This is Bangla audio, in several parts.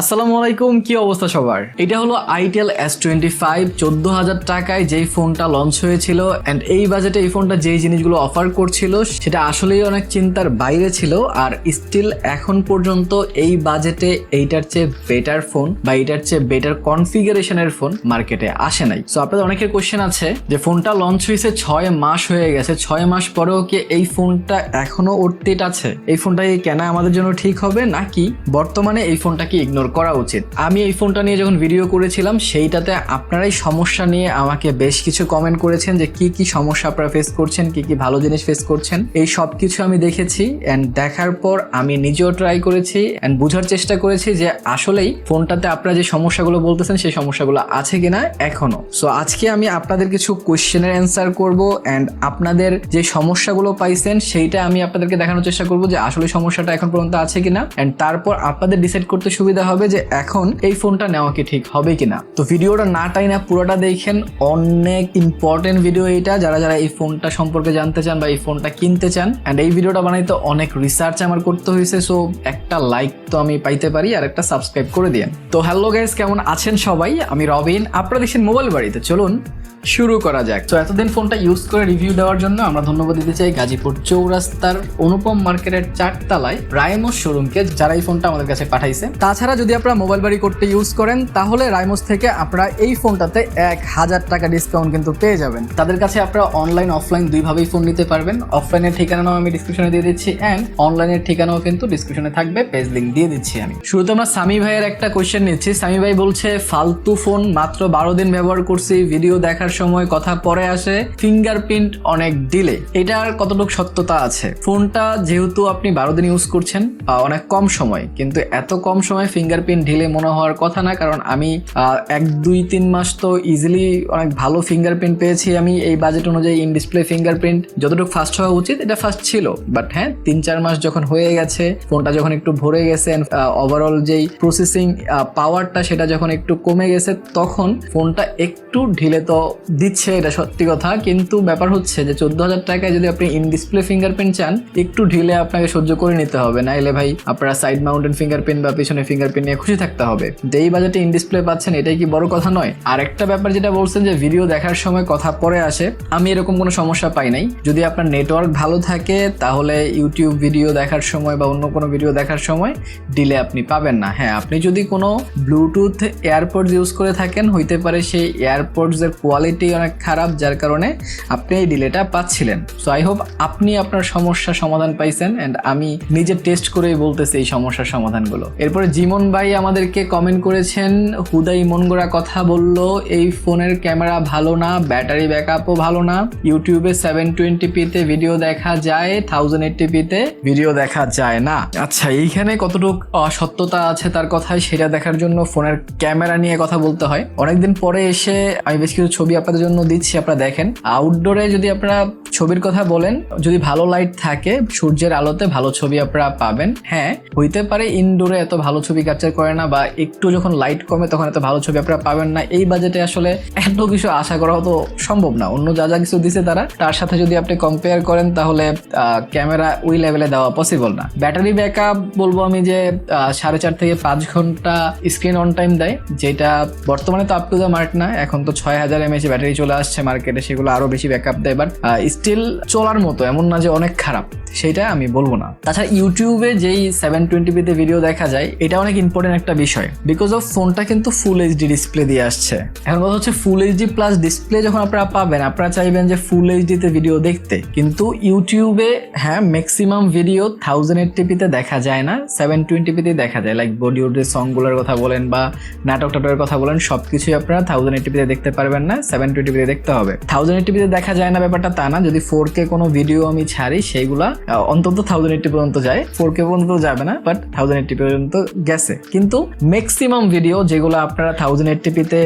আসসালামু আলাইকুম, কি অবস্থা সবার? এটা হলো আইটেল এস টোয়েন্টি ফাইভ চোদ্দ হাজার টাকায় যেই ফোনটা লঞ্চ হয়েছিল অ্যান্ড এই বাজেটে এই ফোনটা যেই জিনিসগুলো অফার করছিল, সেটা আসলেই অনেক চিন্তার বাইরে ছিল, আর স্টিল এখন পর্যন্ত এই বাজেটে এইটার চেয়ে বেটার ফোন বা এইটার চেয়ে বেটার কনফিগারেশনের ফোন মার্কেটে আসে নাই। সো আপনাদের অনেকের কোশ্চেন আছে যে ফোনটা লঞ্চ হয়েছে ছয় মাস হয়ে গেছে, ছয় মাস পরেও কি এই ফোনটা এখনও অর্থিত আছে? এই ফোনটা কেনা আমাদের জন্য ঠিক হবে, নাকি বর্তমানে এই ফোনটাকে ইগনোর করা উচিত। আমি এই ফোনটা নিয়ে যখন ভিডিও করেছিলাম, সেইটাতে আপনারাই সমস্যা নিয়ে আমাকে বেশ কিছু কমেন্ট করেছেন যে কি কি সমস্যা আপনারা ফেস করছেন, কি কি ভালো জিনিস ফেস করছেন। এই সব কিছু আমি দেখেছি অ্যান্ড দেখার পর আমি নিজেও ট্রাই করেছি অ্যান্ড বোঝার চেষ্টা করেছি যে আসলেই ফোনটাতে আপনারা যে সমস্যাগুলো বলতেছেন, সেই সমস্যাগুলো আছে কিনা এখনও। সো আজকে আমি আপনাদের কিছু কোয়েশ্চেনের অ্যান্সার করব অ্যান্ড আপনাদের যে সমস্যাগুলো পাইছেন, সেইটা আমি আপনাদেরকে দেখানোর চেষ্টা করব যে আসলে সমস্যাটা এখন পর্যন্ত আছে কিনা অ্যান্ড তারপর আপনাদের ডিসাইড করতে সুবিধা হবে যে এখন এই ফোনটা নেওয়া কি ঠিক, হবে কিনা তো ভিডিওটা না টাই না পুরোটা দেখেন। অনেক ইম্পর্টেন্ট ভিডিও এটা যারা যারা এই ফোনটা সম্পর্কে জানতে চান বা এই ফোনটা কিনতে চান অ্যান্ড এই ভিডিওটা বানাইতে অনেক রিসার্চ আমার করতে হয়েছে সো একটা লাইক তো আমি পাইতে পারি, আর একটা সাবস্ক্রাইব করে দিয়েন। তো হ্যালো গাইস কেমন আছেন সবাই? আমি রবিন আপনারা দেখছেন মোবাইল বাড়িতে। চলুন শুরু করা যাক। তো এতদিন ফোনটা ইউজ করে রিভিউ দেওয়ার জন্য আমরা ধন্যবাদ দিতে চাই গাজীপুর চৌরাস্তার অনুপম মার্কেটের চারতলায় রায়মোস শোরুমকে যারা এই ফোনটা আমাদের কাছে পাঠাইছে। তাছাড়া যদি আপনারা মোবাইল বাড়ি করতে ইউজ করেন, তাহলে রাইমোস থেকে আপনারা এই ফোনটাতে এক হাজার টাকা ডিসকাউন্ট কিন্তু পেয়ে যাবেন। তাদের কাছে আপনারা অনলাইন অফলাইন দুইভাবেই ফোন নিতে পারবেন। অফলাইনের ঠিকানাও আমি ডিসক্রিপশনে দিয়ে দিচ্ছি অ্যান্ড অনলাইনের ঠিকানাও কিন্তু ডিসক্রিপশনে থাকবে। পেজ লিঙ্ক দিয়ে দিচ্ছি আমি। শুরুতে আমরা সামি ভাইয়ের একটা কোয়েশ্চেন নিচ্ছি। সামি ভাই বলছে, ফালতু ফোন মাত্র বারো দিন ব্যবহার করছি ভিডিও দেখার সময় কথা পরে আসে ফিঙ্গারপ্রিন্ট অনেক ডিলে এটার কতটুকু সত্যতা আছে? ফোনটা যেহেতু আপনি বারো দিন ইউজ করছেন অনেক কম সময়। কিন্তু এত কম সময় ফিঙ্গারপ্রিন্ট ঢিলে মনে হওয়ার কথা না, কারণ আমি এক, দুই, তিন মাস তো ইজিলি অনেক ভালো ফিঙ্গারপ্রিন্ট পেয়েছি আমি এই বাজেট অনুযায়ী ইন ডিসপ্লে ফিঙ্গারপ্রিন্ট যতটুকু ফাস্ট হওয়া উচিত, এটা ফাস্ট ছিল। বাট হ্যাঁ তিন, চার মাস যখন হয়ে গেছে, ফোনটা যখন একটু ভরে গেছে ওভারঅল যেই প্রসেসিং পাওয়ারটা সেটা যখন একটু কমে গেছে, তখন ফোনটা একটু ঢিলে তো দিচ্ছে, এটা সত্যি কথা। কিন্তু ব্যাপার হচ্ছে যে চোদ্দ হাজার টাকায় যদি আপনি ইন ডিসপ্লে ফিঙ্গারপ্রিন্ট চান, একটু ঢিলে আপনাকে সহ্য করে নিতে হবে। না এলে ভাই, আপনারা সাইড মাউন্টেন ফিঙ্গারপ্রিন্ট বা পিছনে ফিঙ্গারপ্রিন্ট নিয়ে খুশি থাকতে হবে। এই বাজেটে ইন ডিসপ্লে পাচ্ছেন, এটাই কি বড় কথা নয়? আর একটা ব্যাপার যেটা বলছেন যে ভিডিও দেখার সময় কথা পরে আসে, আমি এরকম কোনো সমস্যা পাই নাই। যদি আপনার নেটওয়ার্ক ভালো থাকে, তাহলে ইউটিউব ভিডিও দেখার সময় বা অন্য কোনো ভিডিও দেখার সময় ডিলে আপনি পাবেন না। হ্যাঁ আপনি যদি কোনো ব্লুটুথ এয়ারপোর্টস ইউজ করে থাকেন, হইতে পারে সেই এয়ারপোর্টস এর কোয়ালিটি অনেক খারাপ, যার কারণে আপনি এই ডিলেটা পাচ্ছিলেন। সো আই হোপ আপনি আপনার সমস্যার সমাধান পাইছেন অ্যান্ড আমি নিজে টেস্ট করেই বলতেছি এই সমস্যার সমাধানগুলো। এরপরে জিমন ভাই আমাদেরকে কমেন্ট করেছেন, হুদাই মনগোড়া কথা বলল, এই ফোনের ক্যামেরা ভালো না, ব্যাটারি ব্যাকআপও ভালো না। ইউটিউবে সেভেন টোয়েন্টি পিতে ভিডিও দেখা যায় থাউজেন্ড এইটটি পিতে ভিডিও দেখা যায় না। আচ্ছা এইখানে কতটুকু সত্যতা আছে তার কথায় সেটা দেখার জন্য ফোনের ক্যামেরা নিয়ে কথা বলতে হয়। অনেকদিন পরে এসে আমি বেশ কিছু ছবি আপনাদের জন্য দিচ্ছি, আপনারা দেখেন। আউটডোরে যদি আপনারা ছবির কথা বলেন, যদি ভালো লাইট থাকে, সূর্যের আলোতে ভালো ছবি আপনারা পাবেন। হ্যাঁ হইতে পারে ইনডোরে এত ভালো ছবি ক্যাপচার করে না বা একটু যখন লাইট কমে তখন এত ভালো ছবি আপনারা পাবেন না। এই বাজেটে আসলে এত কিছু আশা করাও তো সম্ভব না। অন্য যা যা কিছু দিছে তারা, তার সাথে যদি আপনি কম্পেয়ার করেন তাহলে ক্যামেরা ওই লেভেলে দেওয়া পসিবল না। ব্যাটারি ব্যাকআপ বলব আমি যে সাড়ে চার থেকে পাঁচ ঘণ্টা স্ক্রিন অন টাইম দেয়, যেটা বর্তমানে তো আপ টু দ্য মার্ক না, এখন তো ছয় হাজার এমএচ ব্যাটারি চলে আসছে মার্কেটে, সেগুলো আরও বেশি ব্যাকআপ দেয়। বাট স্টিল চলার মতো, এমন না যে অনেক খারাপ। সেটা আমি বলব না। তাছাড়া ইউটিউবে যেই সেভেন টোয়েন্টি পিতে ভিডিও দেখা যায়, এটা অনেক ইম্পর্টেন্ট একটা বিষয়। বিকজ অফ ফোনটা কিন্তু ফুল এইচডি ডিসপ্লে দিয়ে আসছে। এখন কথা হচ্ছে ফুল এইচডি প্লাস ডিসপ্লে যখন আপনারা পাবেন, আপনারা চাইবেন যে ফুল এইচডিতে ভিডিও দেখতে। কিন্তু ইউটিউবে হ্যাঁ ম্যাক্সিমাম ভিডিও থাউজেন্ড এইট টিপিতে দেখা যায় না সেভেন টোয়েন্টি পিতে দেখা যায়। লাইক বলিউডের সংগুলোর কথা বলেন বা নাটক টাটকের কথা বলেন সব কিছুই আপনারা থাউজেন্ড এইট টিপিতে দেখতে পারবেন না সেভেন টোয়েন্টি পিতে দেখতে হবে। থাউজেন্ড এইট টিপিতে দেখা যায় না ব্যাপারটা তা না। যদি ফোর কে কোনো ভিডিও আমি ছাড়ি, সেইগুলা অন্তত থাউজেন্ড এইটটি পর্যন্ত যায়। ফোর কে পর্যন্ত যাবে না বাট থাউজেন্ড এইটটি পর্যন্ত গেছে। কিন্তু ম্যাক্সিমাম ভিডিও যেগুলো আপনারা থাউজেন্ড এইটটি পিতে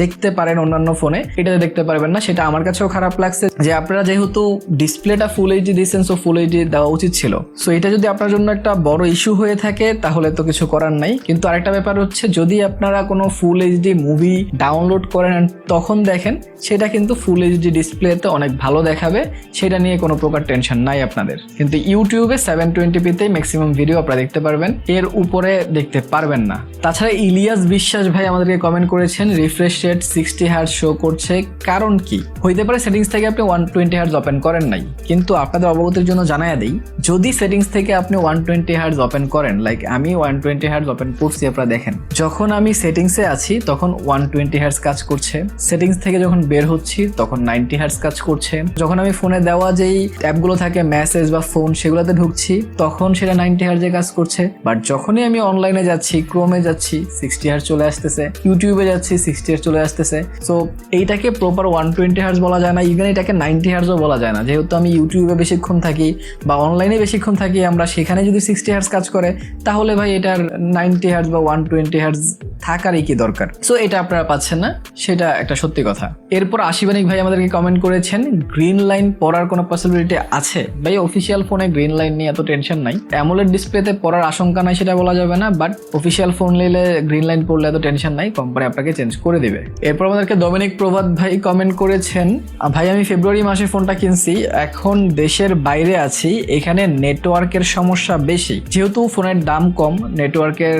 দেখতে পারেন অন্যান্য ফোনে এটাতে দেখতে পারবেন না। সেটা আমার কাছেও খারাপ লাগছে যে আপনারা যেহেতু ডিসপ্লেটা ফুল এইচডি দিচ্ছেন সো ফুল এইচডি দেওয়া উচিত ছিল। সো এটা যদি আপনার জন্য একটা বড় ইস্যু হয়ে থাকে, তাহলে তো কিছু করার নাই। কিন্তু আরেকটা ব্যাপার হচ্ছে, যদি আপনারা কোনো ফুল এইচডি মুভি ডাউনলোড করেন, তখন দেখেন সেটা কিন্তু ফুল এইচডি ডিসপ্লেতে অনেক ভালো দেখাবে, সেটা নিয়ে কোনো প্রকার টেনশন নাই আপনাদের। কিন্তু ইউটিউবে সেভেন টোয়েন্টি পিতেই ম্যাক্সিমাম ভিডিও আপনারা দেখতে পারবেন, এর উপরে দেখতে পারবেন না। তাছাড়া ইলিয়াস বিশ্বাস ভাই আমাদেরকে কমেন্ট করেছেন refresh rate sixty hertz show করছে, কারণ কি? হইতে পারে সেটিংস থেকে আপনি ওয়ান টোয়েন্টি হার্জ ওপেন করেন নাই। কিন্তু আপনাদের অবগতির জন্য জানাই দিই, যদি সেটিংস থেকে আপনি ওয়ান টোয়েন্টি হার্জ ওপেন করেন লাইক আমি ওয়ান টোয়েন্টি হার্জ ওপেন করছি, আপনারা দেখেন। যখন আমি সেটিংসে আছি, তখন ওয়ান টোয়েন্টি হার্জ কাজ করছে। সেটিংস থেকে যখন বের হচ্ছি, তখন নাইনটি হার্জ কাজ করছে। যখন আমি ফোনে দেওয়া যেই অ্যাপগুলো থাকে মেসেজ বা ফোন সেগুলোতে ঢুকছি, তখন সেটা নাইনটি হার্জে কাজ করছে। বাট যখনই আমি অনলাইনে যাচ্ছি ক্রোমে যাচ্ছি সিক্সটি হার্জ চলে আসতেছে। ইউটিউবে যাচ্ছি সিক্সটি হার্জ চলে আসতেছে। সো এইটাকে প্রপার ওয়ান টোয়েন্টি হার্জ বলা যায় না ইভেন এটাকে নাইনটি হার্জও বলা যায় না। যেহেতু আমি ইউটিউবে বেশিক্ষণ থাকি বা অনলাইনে বেশিক্ষণ থাকি, আমরা সেখানে যদি সিক্সটি হার্জ কাজ করে, তাহলে ভাই এটার নাইনটি হার্জ বা ওয়ান টোয়েন্টি হার্জ থাকারই কি দরকার? সো এটা আপনারা পাচ্ছেন না, সেটা একটা সত্যি কথা। এরপর আশিবানিক ভাই আমাদেরকে কমেন্ট করেছেন গ্রিন লাইন পড়ার কোনো পসিবিলিটি আছে? ভাই অফিসিয়াল ফোনে গ্রিন লাইন নিয়ে এত টেনশন নাই। অ্যামোলেড ডিসপ্লেতে পড়ার আশঙ্কা নাই সেটা বলা যাবে না বাট অফিসিয়াল ফোন নিলে গ্রিন লাইন পড়লে এত টেনশন নাই কোম্পানি আপনাকে চেঞ্জ করে দিবে। এরপর আমাদেরকে ডমিনিক প্রভাত ভাই কমেন্ট করেছেন ভাই, আমি ফেব্রুয়ারি মাসে ফোনটা কিনছি, এখন দেশের বাইরে আছি, এখানে নেটওয়ার্কের সমস্যা বেশি। যেহেতু ফোনের দাম কম নেটওয়ার্কের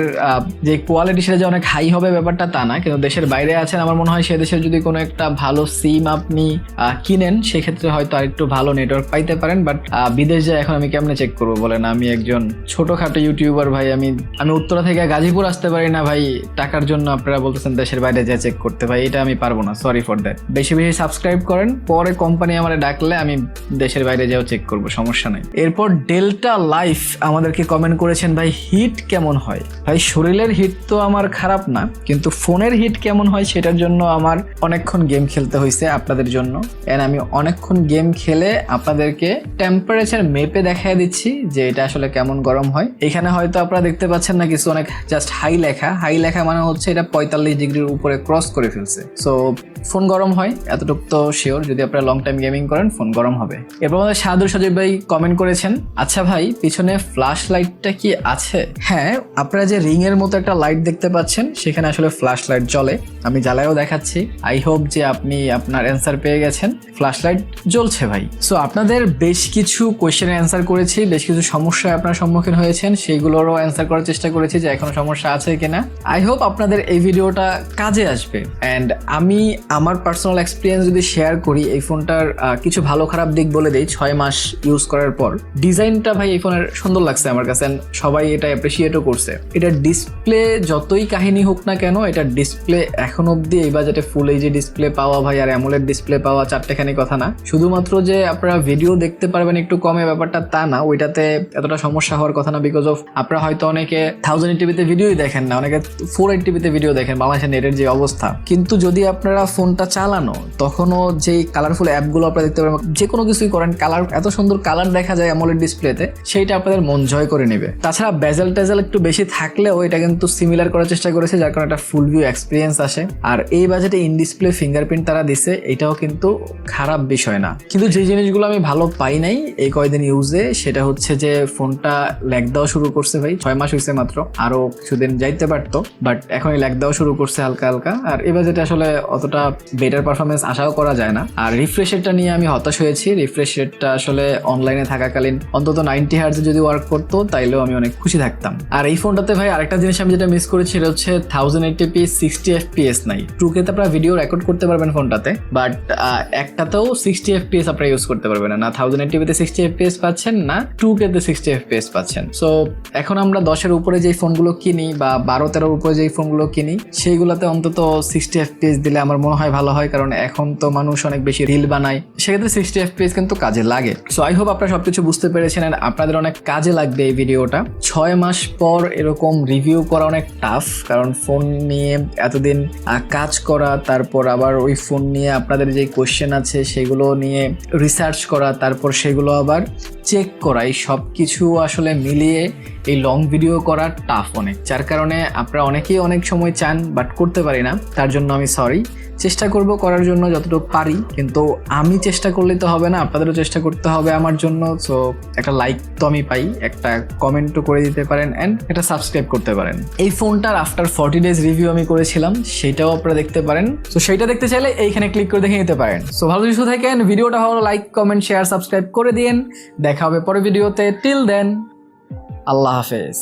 যে কোয়ালিটি সেটা যে অনেক হাই হবে ব্যাপারটা তা না, কিন্তু দেশের বাইরে আছেন, আমার মনে হয় সে দেশের যদি কোনো একটা ভালো সিম আপনি কিনেন, সেক্ষেত্রে হয়তো আরেকটু ভালো নেটওয়ার্ক পাইতে পারেন বাট বিদেশ যায় এখন আমি কেমনে চেক করব বলেন? আমি একজন ছোটখাটো ইউটিউবার ভাই, আমি আমি উত্তরা থেকে গাজীপুর আসতে পারি না ভাই, টাকার জন্য আপনারা বলতেছেন দেশের বাইরে যা চেক করতে, ভাই, এটা আমি পারব না সরি ফর দ্যাট বেশি বেশি সাবস্ক্রাইব করেন, পরে কোম্পানি আমার ডাকলে আমি দেশের বাইরে যাও চেক করব, সমস্যা নাই। এরপর ডেল্টা লাইফ আমাদেরকে কমেন্ট করেছেন, ভাই হিট কেমন হয়? ভাই, শরীরের হিট তো আমার খারাপ না, কিন্তু ফোনের হিট কেমন হয় সেটার জন্য আমার অনেকক্ষণ গেম খেলতে হয়েছে আপনাদের জন্য। এন্ড আমি অনেকক্ষণ গেম খেলে আপনাদেরকে টেম্পারেচার মেপে দেখায় দিচ্ছি যে এটা আসলে কেমন গরম হয়। এখানে হয়তো আপনারা দেখতে পাচ্ছেন না কিছু অনেক জাস্ট হাই লেখা। হাই লেখা মানে হচ্ছে এটা পঁয়তাল্লিশ ডিগ্রির উপরে ক্রস করে ফেলছে। সো ফোন গরম হয়, এতটুকু তো শিওর যদি আপনারা লং টাইম গেমিং করেন, ফোন গরম হবে। এরপর আমাদের সাদুর সজীব ভাই কমেন্ট করেছেন আচ্ছা ভাই, পিছনে ফ্ল্যাশ লাইটটা কি আছে? হ্যাঁ আপনারা যে রিং এর মতো একটা লাইট দেখতে পাচ্ছেন সেখানে আসলে ফ্ল্যাশ লাইট জ্বলে। আমি জ্বালায়ও দেখাচ্ছি। আই হোপ যে আপনি আপনার অ্যান্সার পেয়ে গেছেন। ফ্ল্যাশ লাইট জ্বলছে ভাই। সো আপনাদের বেশ কিছু কোয়েশ্চেনের অ্যান্সার করেছি, বেশ কিছু সমস্যায় আপনার সম্মুখীন হয়েছেন। সেইগুলোরও অ্যান্সার করার চেষ্টা করেছি যে এখনও সমস্যা আছে কিনা। আই হোপ আপনাদের এই ভিডিওটা কাজে আসবে। অ্যান্ড আমি আমার পার্সোনাল এক্সপিরিয়েন্স যদি শেয়ার করি, এই ফোনটার কিছু ভালো খারাপ দিক বলে দিই, ছয় মাস ইউজ করার পর। ডিজাইনটা ভাই এই ফোনের সুন্দর লাগছে আমার কাছে। সবাই এটা অ্যাপ্রিসিয়েটও করছে। এটা ডিসপ্লে যতই কাহিনী হোক না কেন, এটা ডিসপ্লে এখন অবধি এই বাজেটে ফুল এইচডি ডিসপ্লে পাওয়া ভাই, আর অ্যামোলেড ডিসপ্লে পাওয়া চারটেখানি কথা না। শুধুমাত্র যে আপনারা ভিডিও দেখতে পারবেন একটু কমে ব্যাপারটা তা না, ওইটাতে এতটা সমস্যা হওয়ার কথা না বিকজ অফ আপনারা হয়তো অনেকে থাউজেন্ড টিভিতে ভিডিওই দেখেন না, অনেকে ফোর এইট টিভিতে ভিডিও দেখেন, বাংলাদেশের নেটের যে অবস্থা। কিন্তু যদি আপনারা ফোনটা চালানো, তখনও যেই কালারফুল অ্যাপগুলো আপনারা দেখতে পারেন যে কোনো কিছুই করেন কালার এত সুন্দর কালার দেখা যায় অ্যামোলেড ডিসপ্লেতে সেইটা আপনাদের মন জয় করে নেবে। তাছাড়া বেজেল টেজেল একটু বেশি থাকলেও এটা কিন্তু সিমিলার করার চেষ্টা করেছে যার কারণে একটা ফুল ভিউ এক্সপিরিয়েন্স আসে। আর এই বাজেটে ইন ডিসপ্লে ফিঙ্গারপ্রিন্ট তারা দিছে, এটাও কিন্তু খারাপ বিষয় না। কিন্তু যে জিনিসগুলো আমি ভালো পাই নাই এই কয়দিন ইউজে সেটা হচ্ছে যে ফোনটা ল্যাগ দেওয়া শুরু করছে ভাই, ছয় মাস হয়েছে মাত্র, আরও কিছুদিন যাইতে পারতো বাট এখনই ল্যাগ দেওয়া শুরু করছে হালকা হালকা। আর এই বাজেটে আসলে অতটা বেটার পারফরমেন্স আশাও করা যায় না। আর রিফ্রেশ রেটটা নিয়ে আমি হতাশ হয়েছি রিফ্রেশ রেটটা আসলে অনলাইনে থাকাকালীন অন্তত নাইনটি হার্জে যদি ওয়ার্ক করতো, তাইলেও আমি অনেক খুশি থাকতাম। আর এই ফোনটাতে ভাই আরেকটা জিনিস আমি যেটা মিস করেছি, সেটা হচ্ছে thousand eighty P sixty F PS নাই। টু কে আপনারা ভিডিও রেকর্ড করতে পারবেন ফোনটাতে বাট একটাতেও সিক্সটি এফ পিএস আপনারা ইউজ করতে পারবেন না। থাউজেন্ড এইটি পিতে সিক্সটি এফ পিএস পাচ্ছেন, না টু কেতে সিক্সটি এফ পিএস পাচ্ছেন। সো এখন আমরা দশের উপরে যেই ফোনগুলো কিনি বা বারো তেরোর উপরে যেই ফোনগুলো কিনি, সেইগুলোতে অন্তত সিক্সটি এফ পিএস দিলে আমার মনে হয় ভালো হয়, কারণ এখন তো মানুষ অনেক বেশি রিল বানায়। সেক্ষেত্রে সিক্সটি এফ পিএস কিন্তু কাজে লাগে। সো আই হোপ আপনারা সবকিছু বুঝতে পেরেছেন আপনাদের অনেক কাজে লাগবে এই ভিডিওটা ছয় মাস পর এরকম রিভিউ করা অনেক টাফ কারণ ফোন নিয়ে এতদিন কাজ করা, তারপর আবার ওই ফোন নিয়ে আপনাদের যে কোশ্চেন আছে, সেগুলো নিয়ে রিসার্চ করা, তারপর সেগুলো আবার চেক করা এই সব কিছু আসলে মিলিয়ে এই লং ভিডিও করা টাফ অনেক। যার কারণে আপনারা অনেকেই অনেক সময় চান বাট করতে পারি না। তার জন্য আমি সরি চেষ্টা করব করার জন্য যতটুকু পারি, কিন্তু আমি চেষ্টা করলে তো হবে না, আপনাদেরও চেষ্টা করতে হবে আমার জন্য। সো একটা লাইক তো আমি পাই, একটা কমেন্টও করে দিতে পারেন অ্যান্ড একটা সাবস্ক্রাইব করতে পারেন। এই ফোনটার আফটার ফর্টি ডেজ রিভিউ আমি করেছিলাম, সেটাও আপনারা দেখতে পারেন। তো সেইটা দেখতে চাইলে এইখানে ক্লিক করে দেখে নিতে পারেন। সো ভালো কিছু থাকেন, ভিডিওটা ভালো লাইক কমেন্ট শেয়ার সাবস্ক্রাইব করে দিন দেখা হবে পরে ভিডিওতে। টিল দেন আল্লাহ হাফেজ।